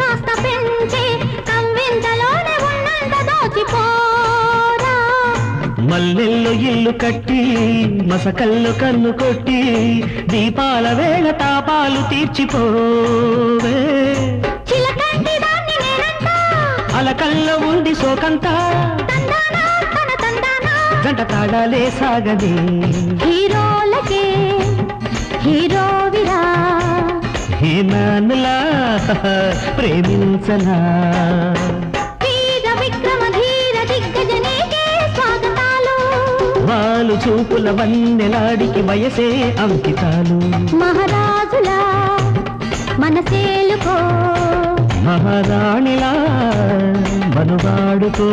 కాస్త పెంచి ఉన్నంత దోచిపోరా. మల్లెల్లో ఇల్లు కట్టి మసకల్లో కన్ను కొట్టి దీపాల వేళ తాపాలు తీర్చిపోవే. అలకల్లో ఉంది సోకంతా జంట తాడాలే సాగది హీరోలకే హీరో హీనానులా ప్రేమించనా? వాళ్ళు చూపుల వన్నెలాడికి వయసే అంకితాలు. మహారాజులా మనసేలుకో. మహారాణిలా మనువాడుకో.